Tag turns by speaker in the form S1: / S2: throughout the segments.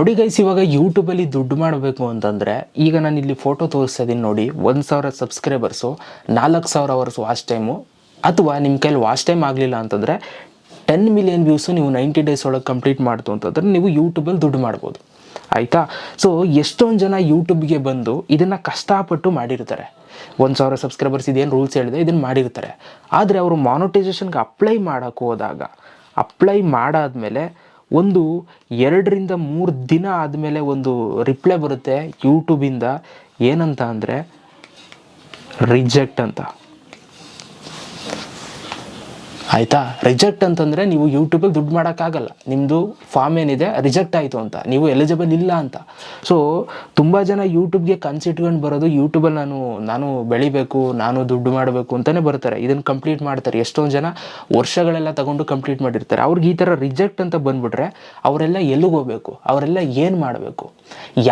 S1: ನೋಡಿ ಗೈಸ್ ಇವಾಗ ಯೂಟ್ಯೂಬಲ್ಲಿ ದುಡ್ಡು ಮಾಡಬೇಕು ಅಂತಂದರೆ ಈಗ ನಾನು ಇಲ್ಲಿ ಫೋಟೋ ತೋರಿಸ್ತಾ ಇದ್ದೀನಿ ನೋಡಿ, ಒಂದು ಸಾವಿರ ಸಬ್ಸ್ಕ್ರೈಬರ್ಸು ನಾಲ್ಕು ಸಾವಿರ ಅವರ್ಸ್ ವಾಚ್ ಟೈಮು ಅಥವಾ ನಿಮ್ಮ ಕೈಲಿ ವಾಚ್ ಟೈಮ್ ಆಗಲಿಲ್ಲ ಅಂತಂದರೆ ಟೆನ್ ಮಿಲಿಯನ್ ವ್ಯೂಸು ನೀವು ನೈಂಟಿ ಡೇಸ್ ಒಳಗೆ ಕಂಪ್ಲೀಟ್ ಮಾಡ್ತು ಅಂತಂದರೆ ನೀವು ಯೂಟ್ಯೂಬಲ್ಲಿ ದುಡ್ಡು ಮಾಡ್ಬೋದು. ಆಯಿತಾ? ಸೊ ಎಷ್ಟೊಂದು ಜನ ಯೂಟ್ಯೂಬ್ಗೆ ಬಂದು ಇದನ್ನು ಕಷ್ಟಪಟ್ಟು ಮಾಡಿರ್ತಾರೆ. ಒಂದು ಸಾವಿರ ಸಬ್ಸ್ಕ್ರೈಬರ್ಸ್ ಇದೇನು ರೂಲ್ಸ್ ಹೇಳಿದೆ ಇದನ್ನು ಮಾಡಿರ್ತಾರೆ. ಆದರೆ ಅವರು ಮಾನಿಟೈಸೇಷನ್ಗೆ ಅಪ್ಲೈ ಮಾಡೋಕ್ಕೆ ಹೋದಾಗ ಅಪ್ಲೈ ಮಾಡಾದ್ಮೇಲೆ ಒಂದು ಎರಡರಿಂದ ಮೂರು ದಿನ ಆದಮೇಲೆ ಒಂದು ರಿಪ್ಲೈ ಬರುತ್ತೆ ಯೂಟ್ಯೂಬಿಂದ ಏನಂತ ಅಂದರೆ ರಿಜೆಕ್ಟ್ ಅಂತ. ಆಯಿತಾ? ರಿಜೆಕ್ಟ್ ಅಂತಂದರೆ ನೀವು ಯೂಟ್ಯೂಬಲ್ಲಿ ದುಡ್ಡು ಮಾಡೋಕ್ಕಾಗಲ್ಲ. ನಿಮ್ಮದು ಫಾರ್ಮ್ ಏನಿದೆ ರಿಜೆಕ್ಟ್ ಆಯಿತು ಅಂತ. ನೀವು ಎಲಿಜಿಬಲ್ ಇಲ್ಲ ಅಂತ. ಸೊ ತುಂಬ ಜನ ಯೂಟ್ಯೂಬ್ಗೆ ಕನ್ಸಿಟ್ಕೊಂಡು ಬರೋದು ಯೂಟ್ಯೂಬಲ್ಲಿ ನಾನು ನಾನು ಬೆಳಿಬೇಕು, ನಾನು ದುಡ್ಡು ಮಾಡಬೇಕು ಅಂತಲೇ ಬರ್ತಾರೆ. ಇದನ್ನು ಕಂಪ್ಲೀಟ್ ಮಾಡ್ತಾರೆ. ಎಷ್ಟೊಂದು ಜನ ವರ್ಷಗಳೆಲ್ಲ ತಗೊಂಡು ಕಂಪ್ಲೀಟ್ ಮಾಡಿರ್ತಾರೆ. ಅವ್ರಿಗೆ ಈ ಥರ ರಿಜೆಕ್ಟ್ ಅಂತ ಬಂದ್ಬಿಟ್ರೆ ಅವರೆಲ್ಲ ಎಲ್ಲಿಗೆ ಹೋಗ್ಬೇಕು? ಅವರೆಲ್ಲ ಏನು ಮಾಡಬೇಕು?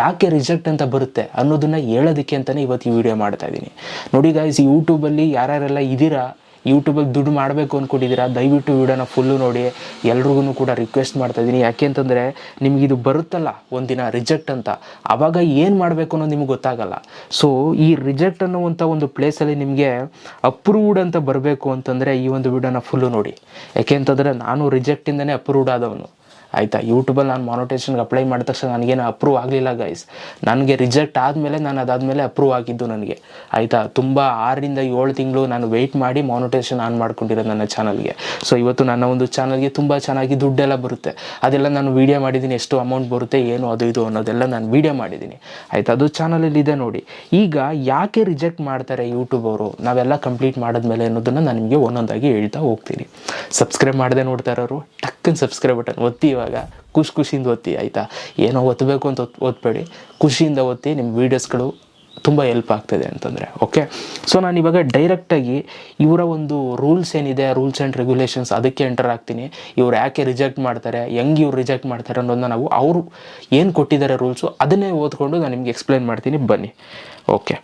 S1: ಯಾಕೆ ರಿಜೆಕ್ಟ್ ಅಂತ ಬರುತ್ತೆ ಅನ್ನೋದನ್ನು ಹೇಳೋದಕ್ಕೆ ಅಂತಲೇ ಇವತ್ತು ಈ ವಿಡಿಯೋ ಮಾಡ್ತಾ ಇದ್ದೀನಿ. ನೋಡಿ ಗಾಯ್ಸ್ ಯೂಟ್ಯೂಬಲ್ಲಿ ಯಾರ್ಯಾರೆಲ್ಲ ಇದ್ದೀರಾ ಯೂಟ್ಯೂಬಲ್ಲಿ ದುಡ್ಡು ಮಾಡಬೇಕು ಅಂದ್ಕೊಂಡಿದ್ದೀರಾ ದಯವಿಟ್ಟು ವೀಡಿಯೋನ ಫುಲ್ಲು ನೋಡಿ. ಎಲ್ರಿಗೂ ಕೂಡ ರಿಕ್ವೆಸ್ಟ್ ಮಾಡ್ತಾ ಇದ್ದೀನಿ. ಯಾಕೆ ಅಂತಂದರೆ ನಿಮ್ಗೆ ಇದು ಬರುತ್ತಲ್ಲ ಒಂದಿನ ರಿಜೆಕ್ಟ್ ಅಂತ. ಆವಾಗ ಏನು ಮಾಡಬೇಕು ಅನ್ನೋದು ನಿಮ್ಗೆ ಗೊತ್ತಾಗಲ್ಲ. ಸೊ ಈ ರಿಜೆಕ್ಟ್ ಅನ್ನುವಂಥ ಒಂದು ಪ್ಲೇಸಲ್ಲಿ ನಿಮಗೆ ಅಪ್ರೂವ್ಡ್ ಅಂತ ಬರಬೇಕು ಅಂತಂದರೆ ಈ ಒಂದು ವೀಡಿಯೋನ ಫುಲ್ಲು ನೋಡಿ. ಯಾಕೆ ಅಂತಂದರೆ ನಾನು ರಿಜೆಕ್ಟಿಂದನೇ ಅಪ್ರೂವ್ಡ್ ಆದವನು. ಆಯಿತಾ? ಯೂಟ್ಯೂಬಲ್ಲಿ ನಾನು ಮಾನಿಟೇಷನ್ಗೆ ಅಪ್ಲೈ ಮಾಡಿದ ತಕ್ಷಣ ನನಗೇನು ಅಪ್ರೂವ್ ಆಗಲಿಲ್ಲ ಗೈಸ್ ನನಗೆ ರಿಜೆಕ್ಟ್ ಆದಮೇಲೆ ನಾನು ಅದಾದಮೇಲೆ ಅಪ್ರೂವ್ ಆಗಿದ್ದು ನನಗೆ. ಆಯಿತಾ? ತುಂಬ ಆರರಿಂದ ಏಳು ತಿಂಗಳು ನಾನು ವೆಯ್ಟ್ ಮಾಡಿ ಮಾನಿಟೇಷನ್ ಆನ್ ಮಾಡ್ಕೊಂಡಿರೋದು ನನ್ನ ಚಾನಲ್ಗೆ ಸೊ ಇವತ್ತು ನನ್ನ ಒಂದು ಚಾನಲ್ಗೆ ತುಂಬ ಚೆನ್ನಾಗಿ ದುಡ್ಡೆಲ್ಲ ಬರುತ್ತೆ. ಅದೆಲ್ಲ ನಾನು ವೀಡಿಯೋ ಮಾಡಿದ್ದೀನಿ, ಎಷ್ಟು ಅಮೌಂಟ್ ಬರುತ್ತೆ, ಏನು, ಅದು, ಇದು ಅನ್ನೋದೆಲ್ಲ ನಾನು ವೀಡಿಯೋ ಮಾಡಿದ್ದೀನಿ. ಆಯಿತಾ? ಅದು ಚಾನಲಲ್ಲಿ ಇದೆ ನೋಡಿ. ಈಗ ಯಾಕೆ ರಿಜೆಕ್ಟ್ ಮಾಡ್ತಾರೆ ಯೂಟ್ಯೂಬ್ ಅವರು? ನಾವೆಲ್ಲ ಕಂಪ್ಲೀಟ್ ಮಾಡಿದ್ಮೇಲೆ ಅನ್ನೋದನ್ನು ನಾನು ನಿಮಗೆ ಒಂದೊಂದಾಗಿ ಹೇಳ್ತಾ ಹೋಗ್ತೀನಿ. ಸಬ್ಸ್ಕ್ರೈಬ್ ಮಾಡದೆ ನೋಡ್ತಾ ಇರೋರು ಟಕ್ಕನ್ ಸಬ್ಸ್ಕ್ರೈಬ್ ಬಟನ್ ಒತ್ತಿ ಇವಾಗ. ಖುಷಿ ಖುಷಿಯಿಂದ ಒತ್ತಿ, ಆಯಿತಾ? ಏನೋ ಒತ್ತಬೇಕು ಅಂತ ಒತ್ ಓದ್ಬೇಡಿ ಖುಷಿಯಿಂದ ಒತ್ತಿ ನಿಮ್ಮ ವೀಡಿಯೋಸ್ಗಳು ತುಂಬ ಹೆಲ್ಪ್ ಆಗ್ತದೆ ಅಂತಂದರೆ ಓಕೆ ಸೊ ನಾನು ಇವಾಗ ಡೈರೆಕ್ಟಾಗಿ ಇವರ ಒಂದು ರೂಲ್ಸ್ ಏನಿದೆ ರೂಲ್ಸ್ ಆ್ಯಂಡ್ ರೆಗ್ಯುಲೇಷನ್ಸ್ ಅದಕ್ಕೆ ಎಂಟರ್ ಆಗ್ತೀನಿ. ಇವ್ರು ಯಾಕೆ ರಿಜೆಕ್ಟ್ ಮಾಡ್ತಾರೆ, ಹೆಂಗೆ ಇವ್ರು ರಿಜೆಕ್ಟ್ ಮಾಡ್ತಾರೆ ಅನ್ನೋದನ್ನ ನಾವು ಅವರು ಏನು ಕೊಟ್ಟಿದ್ದಾರೆ ರೂಲ್ಸು ಅದನ್ನೇ ಓದ್ಕೊಂಡು ನಾನು ನಿಮಗೆ ಎಕ್ಸ್ಪ್ಲೈನ್ ಮಾಡ್ತೀನಿ. ಬನ್ನಿ ಓಕೆ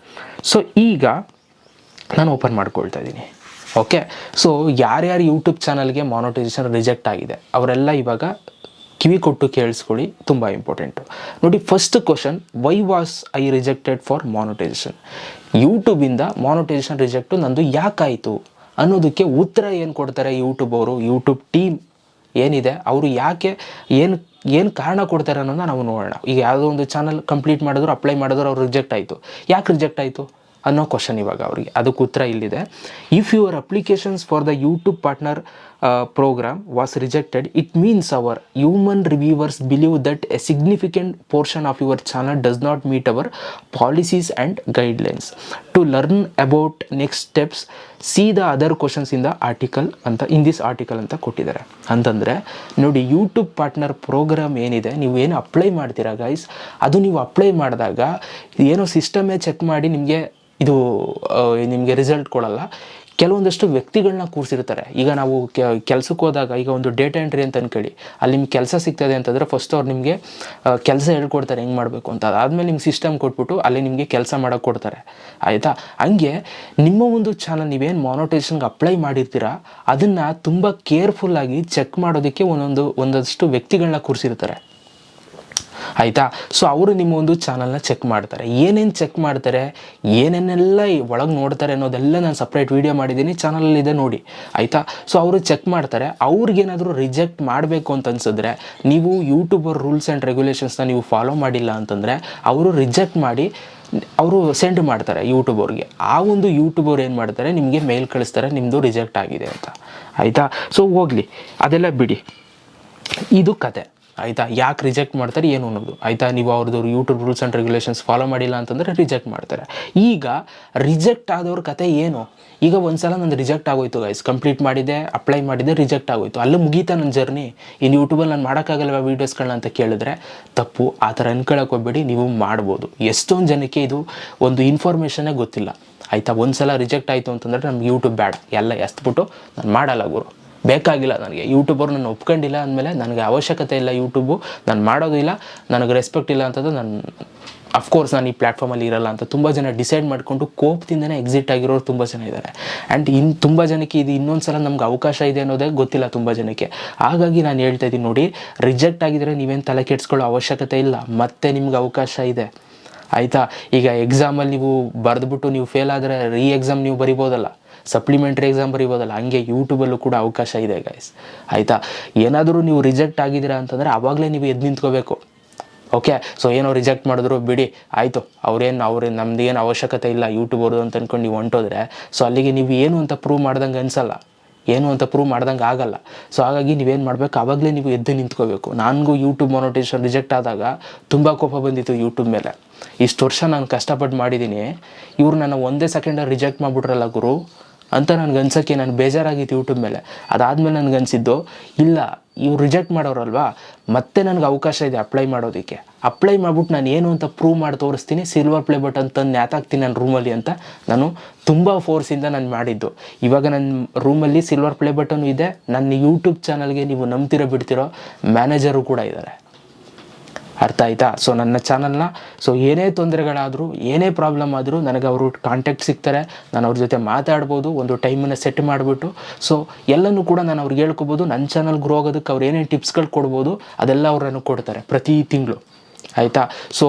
S1: ಸೊ ಈಗ ನಾನು ಓಪನ್ ಮಾಡ್ಕೊಳ್ತಾ ಇದ್ದೀನಿ. ಓಕೆ ಸೊ ಯಾರ್ಯಾರು ಯೂಟ್ಯೂಬ್ ಚಾನಲ್ಗೆ ಮಾನಿಟೈಸೇಷನ್ ರಿಜೆಕ್ಟ್ ಆಗಿದೆ, ಅವರೆಲ್ಲ ಇವಾಗ ಕಿವಿ ಕೊಟ್ಟು ಕೇಳಿಸ್ಕೊಳ್ಳಿ, ತುಂಬ ಇಂಪಾರ್ಟೆಂಟು ನೋಡಿ first question why was I rejected for monetization ಯೂಟ್ಯೂಬಿಂದ monetisation reject ನಂದು ಯಾಕಾಯಿತು ಅನ್ನೋದಕ್ಕೆ ಉತ್ತರ ಏನು ಕೊಡ್ತಾರೆ ಯೂಟ್ಯೂಬ್ ಅವರು ಯೂಟ್ಯೂಬ್ ಟೀಮ್ ಏನಿದೆ, ಅವರು ಯಾಕೆ ಏನು ಏನು ಕಾರಣ ಕೊಡ್ತಾರೆ ಅನ್ನೋದನ್ನ ನಾವು ನೋಡೋಣ. ಈಗ ಯಾವುದೋ ಒಂದು ಚಾನಲ್ ಕಂಪ್ಲೀಟ್ ಮಾಡಿದ್ರು ಅಪ್ಲೈ ಮಾಡಿದ್ರು, ಅವ್ರು ರಿಜೆಕ್ಟ್ ಆಯಿತು. ಯಾಕೆ ರಿಜೆಕ್ಟ್ ಆಯಿತು? ಅನ್ನೋ ಕ್ವಶನ್ ಇವಾಗ ಅವರಿಗೆ. ಅದಕ್ಕೆ ಉತ್ತರ ಇಲ್ಲಿದೆ. If your applications for the YouTube partner program was rejected it means our human reviewers believe that a significant portion of your channel does not meet our policies and guidelines to learn about next steps see the other questions in the article ಅಂತ in this article ಅಂತ ಕೊಟ್ಟಿದ್ದಾರೆ. ಅಂತಂದರೆ, ನೋಡಿ YouTube partner program ಏನಿದೆ, ನೀವು ಏನು apply ಮಾಡ್ತೀರಾ guys ಅದು ನೀವು ಅಪ್ಲೈ ಮಾಡಿದಾಗ, ಏನೋ ಸಿಸ್ಟಮೇ ಚೆಕ್ ಮಾಡಿ ನಿಮಗೆ ಇದು ನಿಮಗೆ ರಿಸಲ್ಟ್ ಕೊಡಲ್ಲ. ಕೆಲವೊಂದಷ್ಟು ವ್ಯಕ್ತಿಗಳನ್ನ ಕೂರಿಸಿರ್ತಾರೆ. ಈಗ ನಾವು ಕೆಲಸಕ್ಕೆ ಹೋದಾಗ ಈಗ ಒಂದು ಡೇಟಾ ಎಂಟ್ರಿ ಅಂತ ಅನ್ಕೊಳ್ಳಿ. ಅಲ್ಲಿ ನಿಮ್ಗೆ ಕೆಲಸ ಸಿಗ್ತದೆ ಅಂತಂದರೆ ಫಸ್ಟ್ ಅವ್ರು ನಿಮಗೆ ಕೆಲಸ ಹೇಳ್ಕೊಡ್ತಾರೆ, ಹೆಂಗೆ ಮಾಡಬೇಕು ಅಂತ. ಅದಾದಮೇಲೆ ನಿಮ್ಗೆ ಸಿಸ್ಟಮ್ ಕೊಟ್ಬಿಟ್ಟು ಅಲ್ಲಿ ನಿಮಗೆ ಕೆಲಸ ಮಾಡೋಕ್ಕೆ ಕೊಡ್ತಾರೆ. ಆಯಿತಾ? ಹಂಗೆ ನಿಮ್ಮ ಒಂದು ಚಾನಲ್ ನೀವೇನು ಮಾನೋಟೇಷನ್ಗೆ ಅಪ್ಲೈ ಮಾಡಿರ್ತೀರ, ಅದನ್ನು ತುಂಬ ಕೇರ್ಫುಲ್ಲಾಗಿ ಚೆಕ್ ಮಾಡೋದಕ್ಕೆ ಒಂದೊಂದು, ಒಂದಷ್ಟು ವ್ಯಕ್ತಿಗಳನ್ನ ಕೂರಿಸಿರ್ತಾರೆ. ಆಯಿತಾ? ಸೊ ಅವರು ನಿಮ್ಮ ಒಂದು ಚಾನಲ್ನ ಚೆಕ್ ಮಾಡ್ತಾರೆ. ಏನೇನು ಚೆಕ್ ಮಾಡ್ತಾರೆ? ಏನೇನೆಲ್ಲ ಒಳಗೆ ನೋಡ್ತಾರೆ ಅನ್ನೋದೆಲ್ಲ ನಾನು ಸಪ್ರೇಟ್ ವೀಡಿಯೋ ಮಾಡಿದ್ದೀನಿ. ಚಾನಲಲ್ಲಿದೆ ನೋಡಿ. ಆಯಿತಾ? ಸೊ ಅವರು ಚೆಕ್ ಮಾಡ್ತಾರೆ. ಅವ್ರಿಗೇನಾದರೂ ರಿಜೆಕ್ಟ್ ಮಾಡಬೇಕು ಅಂತ ಅನ್ಸಿದ್ರೆ, ನೀವು ಯೂಟ್ಯೂಬರ್ ರೂಲ್ಸ್ ಆ್ಯಂಡ್ ರೆಗ್ಯುಲೇಷನ್ಸ್ನ ನೀವು ಫಾಲೋ ಮಾಡಿಲ್ಲ ಅಂತಂದರೆ, ಅವರು ರಿಜೆಕ್ಟ್ ಮಾಡಿ ಅವರು ಸೆಂಡ್ ಮಾಡ್ತಾರೆ ಯೂಟ್ಯೂಬರ್ಗೆ ಆ ಒಂದು ಯೂಟ್ಯೂಬರ್ ಏನು ಮಾಡ್ತಾರೆ? ನಿಮಗೆ ಮೇಲ್ ಕಳಿಸ್ತಾರೆ ನಿಮ್ಮದು ರಿಜೆಕ್ಟ್ ಆಗಿದೆ ಅಂತ. ಆಯಿತಾ? ಸೊ ಹೋಗಲಿ. ಅದೆಲ್ಲ ಬಿಡಿ. ಇದು ಕತೆ. ಆಯಿತಾ? ಯಾಕೆ ರಿಜೆಕ್ಟ್ ಮಾಡ್ತಾರೆ, ಏನು ಅನ್ನೋದು? ಆಯಿತಾ? ನೀವು ಅವ್ರದ್ದು YouTube rules and regulations follow ಮಾಡಿಲ್ಲ ಅಂತಂದರೆ ರಿಜೆಕ್ಟ್ ಮಾಡ್ತಾರೆ. ಈಗ ರಿಜೆಕ್ಟ್ ಆದವ್ರ ಕತೆ ಏನು? ಈಗ ಒಂದು ಸಲ ನಂದು ರಿಜೆಕ್ಟ್ ಆಗೋಯ್ತು ಗೈಸ್ ಕಂಪ್ಲೀಟ್ ಮಾಡಿದೆ ಅಪ್ಲೈ ಮಾಡಿದೆ ರಿಜೆಕ್ಟ್ ಆಗೋಯ್ತು. ಅಲ್ಲಿ ಮುಗೀತಾ ನನ್ನ ಜರ್ನಿ ಇನ್ನು ಯೂಟ್ಯೂಬಲ್ಲಿ ನಾನು ಮಾಡೋಕ್ಕಾಗಲ್ವ ವೀಡಿಯೋಸ್ಗಳನ್ನ ಅಂತ ಕೇಳಿದ್ರೆ? ತಪ್ಪು. ಆ ಥರ ಅನ್ಕೊಳಕ್ಕೆ ಹೋಗ್ಬೇಡಿ, ನೀವು ಮಾಡ್ಬೋದು. ಎಷ್ಟೊಂದು ಜನಕ್ಕೆ ಇದು ಒಂದು ಇನ್ಫಾರ್ಮೇಷನ್ನೇ ಗೊತ್ತಿಲ್ಲ. ಆಯಿತಾ? ಒಂದು ಸಲ ರಿಜೆಕ್ಟ್ ಆಯಿತು ಅಂತಂದರೆ ನಮ್ಗೆ ಯೂಟ್ಯೂಬ್ ಬೇಡ ಎಲ್ಲ ಎಸ್ಬಿಟ್ಟು ನಾನು ಮಾಡಲ್ಲ ಗುರು. ಬೇಕಾಗಿಲ್ಲ ನನಗೆ. ಯೂಟ್ಯೂಬರ್ ನಾನು ಒಪ್ಕೊಂಡಿಲ್ಲ ಅಂದಮೇಲೆ ನನಗೆ ಅವಶ್ಯಕತೆ ಇಲ್ಲ ಯೂಟ್ಯೂಬು ನಾನು ಮಾಡೋದಿಲ್ಲ ನನಗೆ ರೆಸ್ಪೆಕ್ಟ್ ಇಲ್ಲ ಅಂತಂದ್ರೆ ನಾನು ಅಫ್ಕೋರ್ಸ್ ನಾನು ಈ ಪ್ಲ್ಯಾಟ್ಫಾರ್ಮಲ್ಲಿ ಇರಲ್ಲ ಅಂತ ತುಂಬ ಜನ ಡಿಸೈಡ್ ಮಾಡಿಕೊಂಡು ಕೋಪದಿಂದನೇ ಎಕ್ಸಿಟ್ ಆಗಿರೋರು ತುಂಬ ಜನ ಇದ್ದಾರೆ. ಆ್ಯಂಡ್ ಇನ್ನು ತುಂಬ ಜನಕ್ಕೆ ಇದು ಇನ್ನೊಂದು ಸಲ ನಮ್ಗೆ ಅವಕಾಶ ಇದೆ ಅನ್ನೋದೇ ಗೊತ್ತಿಲ್ಲ ತುಂಬ ಜನಕ್ಕೆ. ಹಾಗಾಗಿ ನಾನು ಹೇಳ್ತಾ ಇದ್ದೀನಿ ನೋಡಿ ರಿಜೆಕ್ಟ್ ಆಗಿದ್ರೆ ನೀವೇನು ತಲೆ ಕೆಡಿಸ್ಕೊಳ್ಳೋ ಅವಶ್ಯಕತೆ ಇಲ್ಲ. ಮತ್ತೆ ನಿಮ್ಗೆ ಅವಕಾಶ ಇದೆ. ಆಯಿತಾ? ಈಗ ಎಕ್ಸಾಮಲ್ಲಿ ನೀವು ಬರೆದ್ಬಿಟ್ಟು ನೀವು ಫೇಲ್ ಆದರೆ ರೀ ಎಕ್ಸಾಮ್ ನೀವು ಬರಿಬೋದಲ್ಲ. ಸಪ್ಲಿಮೆಂಟ್ರಿ ಎಕ್ಸಾಮ್ ಬರಿಬೋದಲ್ಲ, ಹಂಗೆ ಯೂಟ್ಯೂಬಲ್ಲೂ ಕೂಡ ಅವಕಾಶ ಇದೆ ಗೈಸ್ ಆಯಿತಾ? ಏನಾದರೂ ನೀವು ರಿಜೆಕ್ಟ್ ಆಗಿದ್ದೀರಾ ಅಂತಂದರೆ ಆವಾಗಲೇ ನೀವು ಎದ್ದು ನಿಂತ್ಕೋಬೇಕು. ಓಕೆ ಸೊ ಏನೋ ರಿಜೆಕ್ಟ್ ಮಾಡಿದ್ರು, ಬಿಡಿ, ಆಯಿತು. ಅವ್ರೇನು, ಅವ್ರು ನಮ್ದು ಏನು ಅವಶ್ಯಕತೆ ಇಲ್ಲ ಯೂಟ್ಯೂಬ್ ಅವ್ರದ್ದು ಅಂತ ಅಂದ್ಕೊಂಡು ನೀವು ಹೊಂಟೋದ್ರೆ ಸೊ ಅಲ್ಲಿಗೆ ನೀವು ಏನು ಅಂತ ಪ್ರೂವ್ ಮಾಡ್ದಂಗೆ ಅನಿಸಲ್ಲ. ಏನು ಅಂತ ಪ್ರೂವ್ ಮಾಡ್ದಂಗೆ ಆಗಲ್ಲ. ಸೊ ಹಾಗಾಗಿ ನೀವೇನು ಮಾಡಬೇಕು ಆವಾಗಲೇ ನೀವು ಎದ್ದು ನಿಂತ್ಕೋಬೇಕು. ನನಗೂ ಯೂಟ್ಯೂಬ್ ಮೊನೋಟೇಷನ್ ರಿಜೆಕ್ಟ್ ಆದಾಗ ತುಂಬ ಕೋಪ ಬಂದಿತ್ತು ಯೂಟ್ಯೂಬ್ ಮೇಲೆ. ಇಷ್ಟು ವರ್ಷ ನಾನು ಕಷ್ಟಪಟ್ಟು ಮಾಡಿದ್ದೀನಿ ಇವ್ರು ನನ್ನ ಒಂದೇ ಸೆಕೆಂಡಲ್ಲಿ ರಿಜೆಕ್ಟ್ ಮಾಡಿಬಿಟ್ರಲ್ಲ ಗುರು. ಅಂತ ನನಗೆ ಅನ್ಸೋಕ್ಕೆ ನಾನು ಬೇಜಾರಾಗಿತ್ತು ಯೂಟ್ಯೂಬ್ ಮೇಲೆ. ಅದಾದಮೇಲೆ ನನಗೆ ಅನಿಸಿದ್ದು, ಇಲ್ಲ, ಇವ್ರು ರಿಜೆಕ್ಟ್ ಮಾಡೋರಲ್ವಾ? ಮತ್ತೆ ನನಗೆ ಅವಕಾಶ ಇದೆ ಅಪ್ಲೈ ಮಾಡೋದಕ್ಕೆ. ಅಪ್ಲೈ ಮಾಡ್ಬಿಟ್ಟು ನಾನು ಏನು ಅಂತ ಪ್ರೂವ್ ಮಾಡಿ ತೋರಿಸ್ತೀನಿ ಸಿಲ್ವರ್ ಪ್ಲೇ ಬಟನ್ ಅಂತ ನ್ಯಾತಾಕ್ತೀನಿ ನನ್ನ ರೂಮಲ್ಲಿ ಅಂತ ನಾನು ತುಂಬ ಫೋರ್ಸಿಂದ ನಾನು ಮಾಡಿದ್ದು. ಇವಾಗ ನನ್ನ ರೂಮಲ್ಲಿ ಸಿಲ್ವರ್ ಪ್ಲೇ ಬಟನ್ ಇದೆ. ನನ್ನ ಯೂಟ್ಯೂಬ್ ಚಾನಲ್ಗೆ ನೀವು ನಂಬ್ತಿರೋ ಬಿಡ್ತಿರೋ ಮ್ಯಾನೇಜರು ಕೂಡ ಇದ್ದಾರೆ ಅರ್ಥ ಆಯ್ತಾ? ಸೊ ನನ್ನ ಚಾನಲ್ನ ಸೊ ಏನೇ ತೊಂದರೆಗಳಾದರೂ, ಏನೇ ಪ್ರಾಬ್ಲಮ್ ಆದರೂ ನನಗೆ ಅವರು ಕಾಂಟ್ಯಾಕ್ಟ್ ಸಿಗ್ತಾರೆ. ನಾನು ಅವ್ರ ಜೊತೆ ಮಾತಾಡ್ಬೋದು, ಒಂದು ಟೈಮನ್ನು ಸೆಟ್ ಮಾಡಿಬಿಟ್ಟು. ಸೊ ಎಲ್ಲನೂ ಕೂಡ ನಾನು ಅವ್ರಿಗೆ ಹೇಳ್ಕೊಬೋದು ನನ್ನ ಚಾನಲ್ ಗ್ರೋ ಆಗೋದಕ್ಕೆ ಅವ್ರು ಏನೇನು ಟಿಪ್ಸ್ಗಳು ಕೊಡ್ಬೋದು, ಅದೆಲ್ಲ ಅವರನ್ನು ಕೊಡ್ತಾರೆ ಪ್ರತಿ ತಿಂಗಳು. ಆಯಿತಾ? ಸೊ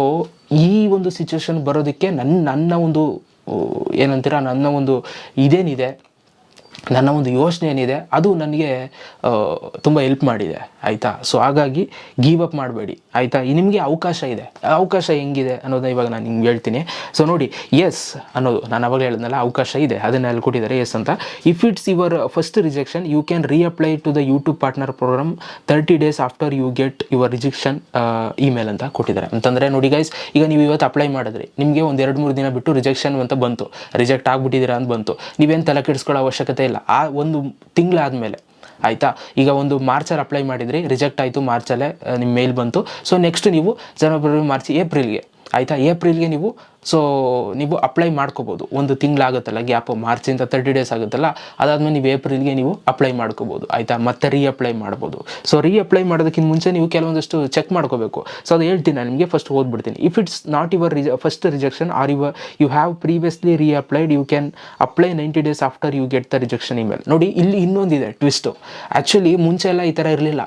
S1: ಈ ಒಂದು ಸಿಚುವೇಶನ್ ಬರೋದಕ್ಕೆ ನನ್ನ ನನ್ನ ಒಂದು ಏನಂತೀರ, ನನ್ನ ಒಂದು ಇದೇನಿದೆ. ನನ್ನ ಒಂದು ಯೋಚನೆ ಏನಿದೆ, ಅದು ನನಗೆ ತುಂಬ ಹೆಲ್ಪ್ ಮಾಡಿದೆ, ಆಯಿತಾ? ಸೊ ಹಾಗಾಗಿ ಗೀವ್ ಅಪ್ ಮಾಡಬೇಡಿ, ಆಯಿತಾ? ನಿಮಗೆ ಅವಕಾಶ ಇದೆ. ಅವಕಾಶ ಹೆಂಗಿದೆ ಅನ್ನೋದನ್ನ ಇವಾಗ ನಾನು ನಿಮ್ಗೆ ಹೇಳ್ತೀನಿ. ಸೊ ನೋಡಿ ಎಸ್ ಅನ್ನೋದು, ನಾನು ಅವಾಗ ಹೇಳಿದ್ನಲ್ಲ, ಅವಕಾಶ ಇದೆ. ಅದನ್ನ ಅಲ್ಲಿ ಕೊಟ್ಟಿದ್ದಾರೆ ಎಸ್ ಅಂತ. If it's your first rejection you can reapply to the YouTube partner program thirty days after you get your rejection email ಅಂತ ಕೊಟ್ಟಿದ್ದಾರೆ. ಅಂತಂದರೆ, ನೋಡಿ ಗೈಸ್ ಈಗ ನೀವು ಇವತ್ತು ಅಪ್ಲೈ ಮಾಡಿದ್ರಿ. ನಿಮಗೆ ಒಂದು ಎರಡು ಮೂರು ದಿನ ಬಿಟ್ಟು ರಿಜೆಕ್ಷನ್ ಅಂತ ಬಂತು. ರಿಜೆಕ್ಟ್ ಆಗಿಬಿಟ್ಟಿದ್ದೀರಾ ಅಂತ ಬಂತು. ನೀವೇನು ತಲೆ ಕೆಡಿಸ್ಕೊಳ್ಳೋ ಅವಶ್ಯಕತೆ ಇಲ್ಲ. ಆ ಒಂದು ತಿಂಗಳಾದಮೇಲೆ ಆಯಿತಾ? ಈಗ ಒಂದು ಮಾರ್ಚಲ್ಲಿ ಅಪ್ಲೈ ಮಾಡಿದ್ರಿ ರಿಜೆಕ್ಟ್ ಆಯಿತು ಮಾರ್ಚಲ್ಲೇ ನಿಮ್ಮ ಮೇಲ್ ಬಂತು. ಸೊ ನೆಕ್ಸ್ಟ್ ನೀವು ಜನವರಿ ಮಾರ್ಚ್ ಏಪ್ರಿಲ್ಗೆ ಆಯಿತಾ? ಏಪ್ರಿಲ್ಗೆ ನೀವು ಸೊ ನೀವು ಅಪ್ಲೈ ಮಾಡ್ಕೋಬೋದು. ಒಂದು ತಿಂಗಳಾಗುತ್ತಲ್ಲ ಗ್ಯಾಪು ಮಾರ್ಚಿಂದ ತರ್ಟಿ ಡೇಸ್ ಆಗುತ್ತಲ್ಲ, ಅದಾದಮೇಲೆ ನೀವು ಏಪ್ರಿಲ್ಗೆ ನೀವು ಅಪ್ಲೈ ಮಾಡ್ಕೋಬೋದು. ಆಯಿತಾ? ಮತ್ತೆ ರೀ ಅಪ್ಲೈ ಮಾಡ್ಬೋದು. ಸೊ ರೀ ಅಪ್ಲೈ ಮಾಡೋದಕ್ಕಿಂತ ಮುಂಚೆ ನೀವು ಕೆಲವೊಂದಷ್ಟು ಚೆಕ್ ಮಾಡ್ಕೋಬೇಕು. ಸೊ ಅದು ಹೇಳ್ತೀನಿ, ನಾನು ನಿಮಗೆ ಫಸ್ಟ್ ಓದ್ಬಿಡ್ತೀನಿ. If it's not your ರಿಜ first rejection or your you have previously reapplied you can apply ninety days after you get the rejection email ನೋಡಿ, ಇಲ್ಲಿ ಇನ್ನೊಂದಿದೆ ಟ್ವಿಸ್ಟು ಆ್ಯಕ್ಚುಲಿ ಮುಂಚೆ ಎಲ್ಲ ಈ ಥರ ಇರಲಿಲ್ಲ.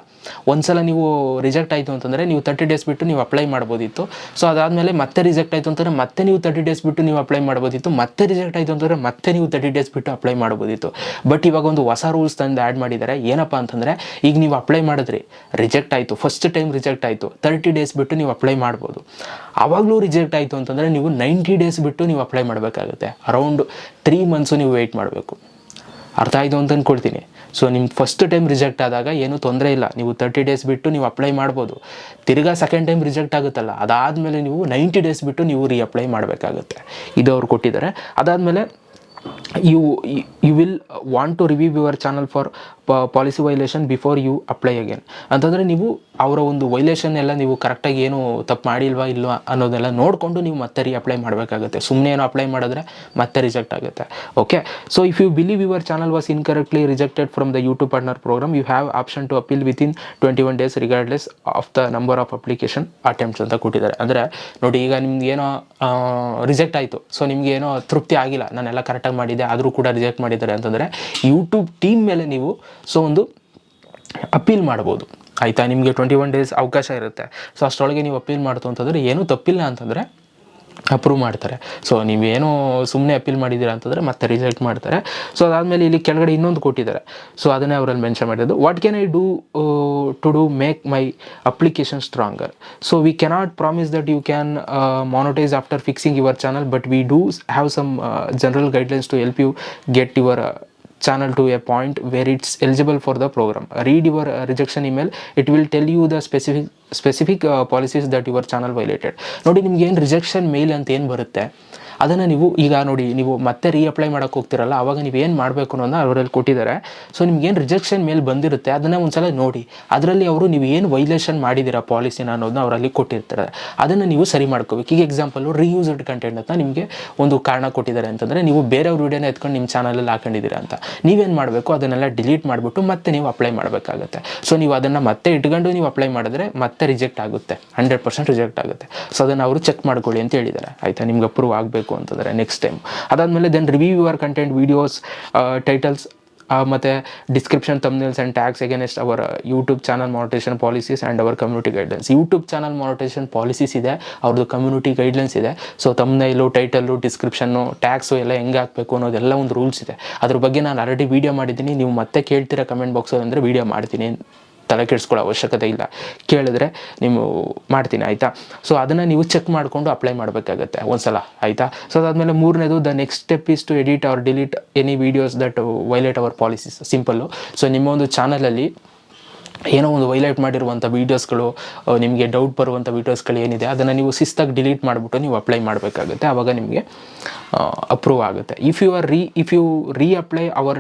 S1: ಒಂದ್ಸಲ ನೀವು ರಿಜೆಕ್ಟ್ ಆಯಿತು ಅಂತಂದರೆ, ನೀವು ತರ್ಟಿ ಡೇಸ್ ಬಿಟ್ಟು ನೀವು ಅಪ್ಲೈ ಮಾಡ್ಬೋದಿತ್ತು. ಸೊ ಅದಾದಮೇಲೆ ಮತ್ತೆ ರಿಜೆಕ್ಟ್ ಆಯಿತು ಅಂತಂದರೆ, ಮತ್ತೆ ನೀವು ತರ್ಟಿ ಡೇಸ್ ಬಿಟ್ಟು ನೀವು ಅಪ್ಲೈ ಮಾಡ್ಬೋದಿತ್ತು. ಮತ್ತೆ ರಿಜೆಕ್ಟ್ ಆಯಿತು ಅಂತಂದರೆ ಮತ್ತೆ ನೀವು ತರ್ಟಿ ಡೇಸ್ ಬಿಟ್ಟು ಅಪ್ಲೈ ಮಾಡ್ಬೋದಿತ್ತು. ಬಟ್ ಇವಾಗ ಒಂದು ಹೊಸ ರೂಲ್ಸ್ ತಂದು ಆ್ಯಡ್ ಮಾಡಿದ್ದಾರೆ ಏನಪ್ಪ ಅಂತಂದರೆ ಈಗ ನೀವು ಅಪ್ಲೈ ಮಾಡಿದ್ರಿ ರಿಜೆಕ್ಟ್ ಆಯಿತು. ಫಸ್ಟ್ ಟೈಮ್ ರಿಜೆಕ್ಟ್ ಆಯಿತು. ತರ್ಟಿ ಡೇಸ್ ಬಿಟ್ಟು ನೀವು ಅಪ್ಲೈ ಮಾಡ್ಬೋದು. ಆವಾಗಲೂ ರಿಜೆಕ್ಟ್ ಆಯಿತು ಅಂತಂದರೆ ನೀವು ನೈಂಟಿ ಡೇಸ್ ಬಿಟ್ಟು ನೀವು ಅಪ್ಲೈ ಮಾಡಬೇಕಾಗುತ್ತೆ. ಅರೌಂಡ್ ತ್ರೀ ಮಂತ್ಸು ನೀವು ವೆಯ್ಟ್ ಮಾಡಬೇಕು. ಅರ್ಥ ಆಯಿತು ಅಂತ ಅಂದ್ಕೊಳ್ತೀನಿ ಸೊ ನಿಮ್ಮ ಫಸ್ಟ್ ಟೈಮ್ ರಿಜೆಕ್ಟ್ ಆದಾಗ ಏನೂ ತೊಂದರೆ ಇಲ್ಲ. ನೀವು ತರ್ಟಿ ಡೇಸ್ ಬಿಟ್ಟು ನೀವು ಅಪ್ಲೈ ಮಾಡ್ಬೋದು. ತಿರ್ಗಾ ಸೆಕೆಂಡ್ ಟೈಮ್ ರಿಜೆಕ್ಟ್ ಆಗುತ್ತಲ್ಲ, ಅದಾದಮೇಲೆ ನೀವು ನೈಂಟಿ ಡೇಸ್ ಬಿಟ್ಟು ನೀವು ರೀ ಅಪ್ಲೈ ಮಾಡಬೇಕಾಗುತ್ತೆ. ಇದು ಅವ್ರು ಕೊಟ್ಟಿದ್ದಾರೆ. ಅದಾದಮೇಲೆ you you will want to review your channel for policy violation before you apply again ಅಂತಂದರೆ ನೀವು ಅವರ ಒಂದು ವೈಲೇಷನ್ ಎಲ್ಲ ನೀವು ಕರೆಕ್ಟಾಗಿ ಏನು ತಪ್ಪು ಮಾಡಿಲ್ವಾ ಇಲ್ವಾ ಅನ್ನೋದೆಲ್ಲ ನೋಡಿಕೊಂಡು ನೀವು ಮತ್ತೆ ರೀ ಅಪ್ಲೈ ಮಾಡಬೇಕಾಗುತ್ತೆ. ಸುಮ್ಮನೆ ಏನೋ ಅಪ್ಲೈ ಮಾಡಿದ್ರೆ ಮತ್ತೆ ರಿಜೆಕ್ಟ್ ಆಗುತ್ತೆ. Okay so if you believe your channel was incorrectly rejected from the YouTube partner program you have option to appeal within twenty one days regardless of the number of application attempts ಅಂತ ಕೊಟ್ಟಿದ್ದಾರೆ. ಅಂದರೆ ನೋಡಿ, ಈಗ ನಿಮ್ಗೆ ಏನೋ reject ಆಯಿತು. So ನಿಮಗೆ ಏನೋ ತೃಪ್ತಿ ಆಗಿಲ್ಲ. ನಾನೆಲ್ಲ ಕರೆಕ್ಟಾಗಿ ಮಾಡಿದ್ದೆ ಆದರೂ ಕೂಡ ರಿಜೆಕ್ಟ್ ಮಾಡಿದ್ದಾರೆ ಅಂತಂದರೆ ಯೂಟ್ಯೂಬ್ ಟೀಮ್ ಮೇಲೆ ನೀವು ಸೊ ಒಂದು ಅಪೀಲ್ ಮಾಡ್ಬೋದು. ಆಯಿತಾ? ನಿಮಗೆ ಟ್ವೆಂಟಿ ಒನ್ ಡೇಸ್ ಅವಕಾಶ ಇರುತ್ತೆ. ಸೊ ಅಷ್ಟರೊಳಗೆ ನೀವು ಅಪೀಲ್ ಮಾಡ್ತು ಅಂತಂದರೆ ಏನೂ ತಪ್ಪಿಲ್ಲ ಅಂತಂದರೆ ಅಪ್ರೂವ್ ಮಾಡ್ತಾರೆ. ಸೊ ನೀವೇನೋ ಸುಮ್ಮನೆ ಅಪೀಲ್ ಮಾಡಿದ್ದೀರಾ ಅಂತಂದರೆ ಮತ್ತೆ ರಿಜೆಕ್ಟ್ ಮಾಡ್ತಾರೆ. ಸೊ ಅದಾದಮೇಲೆ ಇಲ್ಲಿ ಕೆಳಗಡೆ ಇನ್ನೊಂದು ಕೊಟ್ಟಿದ್ದಾರೆ ಸೊ ಅದನ್ನೇ ಅವರಲ್ಲಿ ಮೆನ್ಷನ್ ಮಾಡಿದ್ದು what can I do to do make my application stronger so we cannot promise that you can monetize after fixing your channel but we do have some general guidelines to help you get your channel to a point where it's eligible for the program read your uh, rejection email it will tell you the specific specific uh, policies that your channel violated ನೋಡಿ ನಿಮ್ಗೆ ಏನು rejection ಮೇಲ್ ಅಂತ ಏನು ಬರುತ್ತೆ ಅದನ್ನು ನೀವು ಈಗ ನೋಡಿ, ನೀವು ಮತ್ತೆ ರೀಅಪ್ಲೈ ಮಾಡೋಕೆ ಹೋಗ್ತಿರಲ್ಲ, ಅವಾಗ ನೀವು ಏನು ಮಾಡಬೇಕು ಅನ್ನೋದನ್ನ ಅವರಲ್ಲಿ ಕೊಟ್ಟಿದ್ದಾರೆ. ಸೊ ನಿಮ್ಗೇನು ರಿಜೆಕ್ಷನ್ ಮೇಲೆ ಬಂದಿರುತ್ತೆ, ಅದನ್ನು ಒಂದ್ಸಲ ನೋಡಿ. ಅದರಲ್ಲಿ ಅವರು ನೀವು ಏನು ವೈಲೇಷನ್ ಮಾಡಿದ್ದೀರಾ ಪಾಲಿಸಿನ ಅನ್ನೋದನ್ನ ಅವರಲ್ಲಿ ಕೊಟ್ಟಿರ್ತಾರೆ. ಅದನ್ನು ನೀವು ಸರಿ ಮಾಡ್ಕೋಬೇಕು. ಈಗ ಎಕ್ಸಾಂಪಲು ರೀಯೂಸ್ಡ್ ಕಂಟೆಂಟ್ ಅಂತ ನಿಮಗೆ ಒಂದು ಕಾರಣ ಕೊಟ್ಟಿದ್ದಾರೆ ಅಂತಂದರೆ, ನೀವು ಬೇರೆಯವ್ರ ವೀಡಿಯೋನ ಎತ್ಕೊಂಡು ನಿಮ್ಮ ಚಾನಲಲ್ಲಿ ಹಾಕೊಂಡಿದ್ದೀರಾ ಅಂತ. ನೀವೇನು ಮಾಡಬೇಕು, ಅದನ್ನೆಲ್ಲ ಡಿಲೀಟ್ ಮಾಡಿಬಿಟ್ಟು ಮತ್ತೆ ನೀವು ಅಪ್ಲೈ ಮಾಡಬೇಕಾಗುತ್ತೆ. ಸೊ ನೀವು ಅದನ್ನು ಮತ್ತೆ ಇಟ್ಕೊಂಡು ನೀವು ಅಪ್ಲೈ ಮಾಡಿದ್ರೆ ಮತ್ತೆ ರಿಜೆಕ್ಟ್ ಆಗುತ್ತೆ. ಹಂಡ್ರೆಡ್ ಪರ್ಸೆಂಟ್ ರಿಜೆಕ್ಟ್ ಆಗುತ್ತೆ. ಸೊ ಅದನ್ನು ಅವರು ಚೆಕ್ ಮಾಡ್ಕೊಳ್ಳಿ ಅಂತ ಹೇಳಿದ್ದಾರೆ. ಆಯಿತಾ? ನಿಮ್ಗೆ ಅಪ್ರೂವ್ ಆಗಬೇಕು ಅಂತಂದರೆ ನೆಕ್ಸ್ಟ್ ಟೈಮ್ ಅದಾದಮೇಲೆ then review your content videos titles ಮತ್ತು description thumbnails and tags against our YouTube channel monetization policies and our community guidelines YouTube channel monetization policies ಇದೆ ಅವ್ರದ್ದು ಕಮ್ಯುನಿಟಿ ಗೈಡ್ಲೈನ್ಸ್ ಇದೆ. So thumbnail title description tags ಎಲ್ಲ ಹೆಂಗೆ ಹಾಕಬೇಕು ಅನ್ನೋದೆಲ್ಲ ಒಂದು rules ಇದೆ. ಅದ್ರ ಬಗ್ಗೆ ನಾನು ಆಲ್ರೆಡಿ ವೀಡಿಯೋ ಮಾಡಿದ್ದೀನಿ. ನೀವು ಮತ್ತೆ ಕೇಳ್ತೀರಾ ಕಮೆಂಟ್ ಬಾಕ್ಸಲ್ಲಿ ಅಂದರೆ ವೀಡಿಯೋ ಮಾಡ್ತೀನಿ. ತಲೆ ಕೆಡಿಸ್ಕೊಳ್ಳೋ ಅವಶ್ಯಕತೆ ಇಲ್ಲ. ಕೇಳಿದ್ರೆ ನೀವು ಮಾಡ್ತೀನಿ, ಆಯಿತಾ? ಸೊ ಅದನ್ನು ನೀವು ಚೆಕ್ ಮಾಡಿಕೊಂಡು ಅಪ್ಲೈ ಮಾಡಬೇಕಾಗತ್ತೆ ಒಂದ್ಸಲ, ಆಯಿತಾ? ಸೊ ಅದಾದಮೇಲೆ ಮೂರನೇದು the next step is to edit or delete any videos that violate our policies simple so ನಿಮ್ಮ ಒಂದು ಚಾನಲಲ್ಲಿ ಏನೋ ಒಂದು ವೈಲೈಟ್ ಮಾಡಿರುವಂಥ ವೀಡಿಯೋಸ್ಗಳು ನಿಮಗೆ ಡೌಟ್ ಬರುವಂಥ ವೀಡಿಯೋಸ್ಗಳು ಏನಿದೆ, ಅದನ್ನು ನೀವು ಶಿಸ್ತಾಗಿ ಡಿಲೀಟ್ ಮಾಡಿಬಿಟ್ಟು ನೀವು ಅಪ್ಲೈ ಮಾಡಬೇಕಾಗುತ್ತೆ. ಆವಾಗ ನಿಮಗೆ ಅಪ್ರೂವ್ ಆಗುತ್ತೆ. If you are re if you reapply our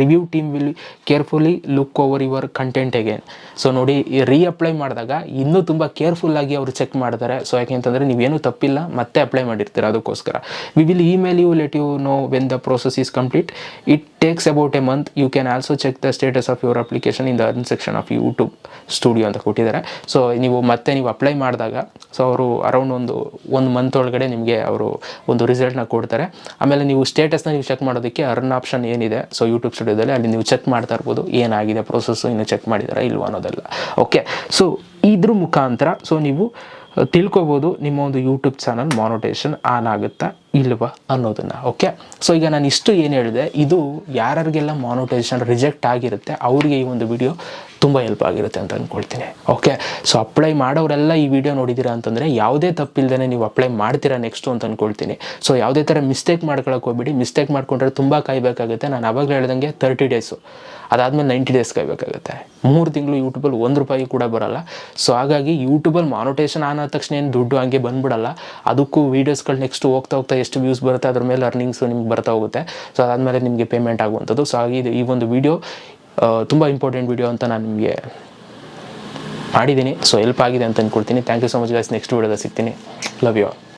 S1: review team will carefully look over your content again so ನೋಡಿ ರೀ ಅಪ್ಲೈ ಮಾಡಿದಾಗ ಇನ್ನೂ ತುಂಬ ಕೇರ್ಫುಲ್ಲಾಗಿ ಅವರು ಚೆಕ್ ಮಾಡ್ತಾರೆ. ಸೊ ಯಾಕೆಂತಂದರೆ ನೀವೇನು ತಪ್ಪಿಲ್ಲ, ಮತ್ತೆ ಅಪ್ಲೈ ಮಾಡಿರ್ತೀರ ಅದಕ್ಕೋಸ್ಕರ. We will email you let you know when the process is complete it takes about a month you can also check the status of your application in the section of YouTube Studio ಅಂತ ಕೊಟ್ಟಿದ್ದಾರೆ. So ನೀವು ಮತ್ತೆ ನೀವು apply ಮಾಡಿದಾಗ so ಅವರು around ಒಂದು ಒಂದು month ಒಳಗಡೆ ನಿಮಗೆ ಅವರು ಒಂದು ರಿಸಲ್ಟ್ನ ಕೊಡ್ತಾರೆ. ಆಮೇಲೆ ನೀವು ಸ್ಟೇಟಸ್ನ ನೀವು ಚೆಕ್ ಮಾಡೋದಕ್ಕೆ ಅರ್ನ್ ಆಪ್ಷನ್ ಏನಿದೆ ಸೊ ಯೂಟ್ಯೂಬ್ ಸ್ಟುಡಿಯೋದಲ್ಲಿ ಅಲ್ಲಿ ನೀವು ಚೆಕ್ ಮಾಡ್ತಾ ಇರ್ಬೋದು, ಏನಾಗಿದೆ ಪ್ರೊಸೆಸ್ಸು ಇನ್ನು ಚೆಕ್ ಮಾಡಿದಾರಾ ಇಲ್ವ ಅನ್ನೋದೆಲ್ಲ. ಓಕೆ ಸೊ ಇದ್ರ ಮುಖಾಂತರ ಸೊ ನೀವು ತಿಳ್ಕೊಬೋದು ನಿಮ್ಮ ಒಂದು ಯೂಟ್ಯೂಬ್ ಚಾನಲ್ ಮಾನಿಟೇಷನ್ ಆನ್ ಆಗುತ್ತಾ? ಇಲ್ವಾ ಅನ್ನೋದನ್ನು ಓಕೆ ಸೊ ಈಗ ನಾನು ಇಷ್ಟು ಏನು ಹೇಳಿದೆ, ಇದು ಯಾರ್ಯಾರಿಗೆಲ್ಲ ಮಾನಿಟೈಸೇಷನ್ ರಿಜೆಕ್ಟ್ ಆಗಿರುತ್ತೆ, ಅವರಿಗೆ ಈ ಒಂದು ವಿಡಿಯೋ ತುಂಬ ಹೆಲ್ಪ್ ಆಗಿರುತ್ತೆ ಅಂತ ಅಂದ್ಕೊಳ್ತೀನಿ ಓಕೆ ಸೊ ಅಪ್ಲೈ ಮಾಡೋರೆಲ್ಲ ಈ ವಿಡಿಯೋ ನೋಡಿದ್ದೀರಾ ಅಂತಂದರೆ, ಯಾವುದೇ ತಪ್ಪಿಲ್ದೇ ನೀವು ಅಪ್ಲೈ ಮಾಡ್ತೀರಾ ನೆಕ್ಸ್ಟು ಅಂತ ಅಂದ್ಕೊಳ್ತೀನಿ ಸೊ ಯಾವುದೇ ಥರ ಮಿಸ್ಟೇಕ್ ಮಾಡ್ಕೊಳಕ್ಕೆ ಹೋಗ್ಬಿಡಿ. ಮಿಸ್ಟೇಕ್ ಮಾಡ್ಕೊಂಡ್ರೆ ತುಂಬ ಕಾಯಬೇಕಾಗುತ್ತೆ. ನಾನು ಅವಾಗಲೇ ಹೇಳ್ದಂಗೆ ತರ್ಟಿ ಡೇಸು ಅದಾದಮೇಲೆ ನೈಂಟಿ ಡೇಸ್ ಕಾಯಬೇಕಾಗುತ್ತೆ. ಮೂರು ತಿಂಗಳು ಯೂಟ್ಯೂಬಲ್ಲಿ ಒಂದು ರೂಪಾಯಿ ಕೂಡ ಬರಲ್ಲ. ಸೊ ಹಾಗಾಗಿ ಯೂಟ್ಯೂಬಲ್ಲಿ ಮಾನಿಟೇಷನ್ ಆನ ಆದ ತಕ್ಷಣ ಏನು ದುಡ್ಡು ಹಂಗೆ ಬಂದ್ಬಿಡಲ್ಲ. ಅದಕ್ಕೂ ವೀಡಿಯೋಸ್ಗಳು ನೆಕ್ಸ್ಟ್ ಹೋಗ್ತಾ ಹೋಗ್ತಾ ಎಷ್ಟು ವ್ಯೂಸ್ ಬರುತ್ತೆ ಅದ್ರ ಮೇಲೆ ಅರ್ನಿಂಗ್ಸ್ ನಿಮ್ಗೆ ಬರ್ತಾ ಹೋಗುತ್ತೆ. ಸೊ ಅದಾದಮೇಲೆ ನಿಮಗೆ ಪೇಮೆಂಟ್ ಆಗುವಂಥದ್ದು. ಸೊ ಹಾಗೆ ಈ ಒಂದು ವಿಡಿಯೋ ತುಂಬ ಇಂಪಾರ್ಟೆಂಟ್ ವಿಡಿಯೋ ಅಂತ ನಾನು ನಿಮಗೆ ಮಾಡಿದ್ದೀನಿ. ಸೊ ಹೆಲ್ಪ್ ಆಗಿದೆ ಅಂತ ಅಂದ್ಕೊಡ್ತೀನಿ thank you so much guys next ವಿಡಿಯೋದಲ್ಲಿ ಸಿಗ್ತೀನಿ. Love you